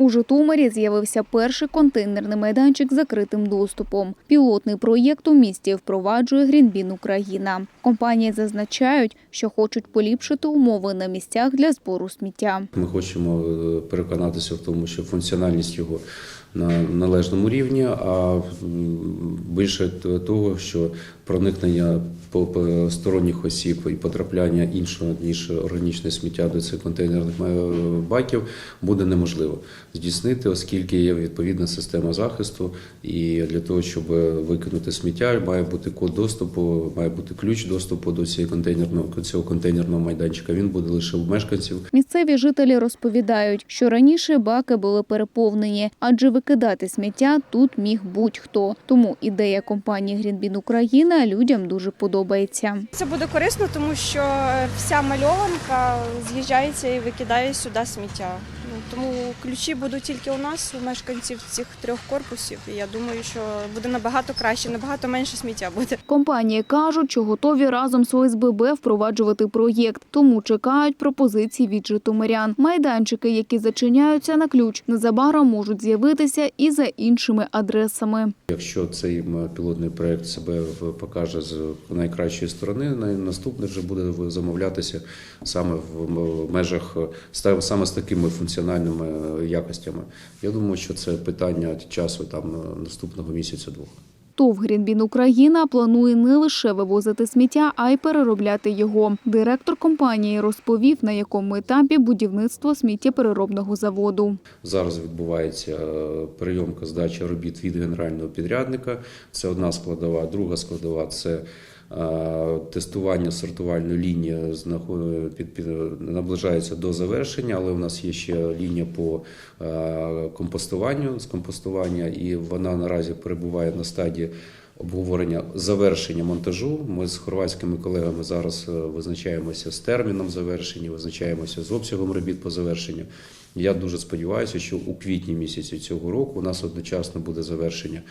У Житомирі з'явився перший контейнерний майданчик з закритим доступом. Пілотний проєкт у місті впроваджує Грінбін Україна. Компанії зазначають, що хочуть поліпшити умови на місцях для збору сміття. Ми хочемо е, переконатися в тому, що функціональність його на належному рівні, а більше того, що проникнення сторонніх осіб і потрапляння іншого ніж органічне сміття до цих контейнерних баків буде неможливо здійснити, оскільки є відповідна система захисту. І для того, щоб викинути сміття, має бути код доступу, має бути ключ доступу до цієї контейнерного цього контейнерного майданчика. Він буде лише у мешканців. Місцеві жителі розповідають, що раніше баки були переповнені, адже викидати сміття тут міг будь-хто. Тому ідея компанії Грінбін Україна людям дуже подобається. Це буде корисно, тому що вся мальованка з'їжджається і викидає сюди сміття. Тому ключі будуть тільки у нас, у мешканців цих трьох корпусів. І я думаю, що буде набагато краще, набагато менше сміття буде. Компанії кажуть, що готові разом з ОСББ впроваджувати проєкт, тому чекають пропозицій від житомирян. Майданчики, які зачиняються на ключ, незабаром можуть з'явитися і за іншими адресами. Якщо цей пілотний проект себе покаже з найкращої сторони, на- наступний вже буде замовлятися саме в межах е, саме з такими функціональними е, якостями. Я думаю, що це питання часу там е, наступного місяця-двох. ТОВ «Грінбін Україна» планує не лише вивозити сміття, а й переробляти його. Директор компанії розповів, на якому етапі будівництво сміттєпереробного заводу. Зараз відбувається е, прийомка здачі робіт від генерального підрядника. Це одна складова. Друга складова це тестування сортувальної лінії наближається до завершення, але у нас є ще лінія по компостуванню з компостування, і вона наразі перебуває на стадії. Обговорення завершення монтажу. Ми з хорватськими колегами зараз е, визначаємося з терміном завершення, визначаємося з обсягом робіт по завершенню. Я дуже сподіваюся, що у квітні місяці цього року у нас одночасно буде завершення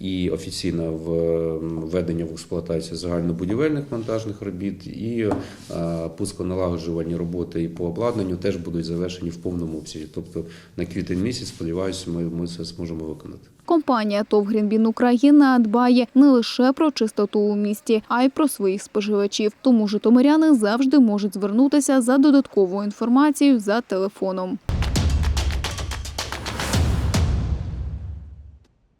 і офіційне введення в експлуатацію загальнобудівельних монтажних робіт, і е, пусконалагоджувальні роботи і по обладнанню теж будуть завершені в повному обсязі. Тобто на квітень місяць, сподіваюся, ми, ми це зможемо виконати. Компанія ТОВ «Грінбін Україна» дбає не лише про чистоту у місті, а й про своїх споживачів. Тому житомиряни завжди можуть звернутися за додатковою інформацією за телефоном.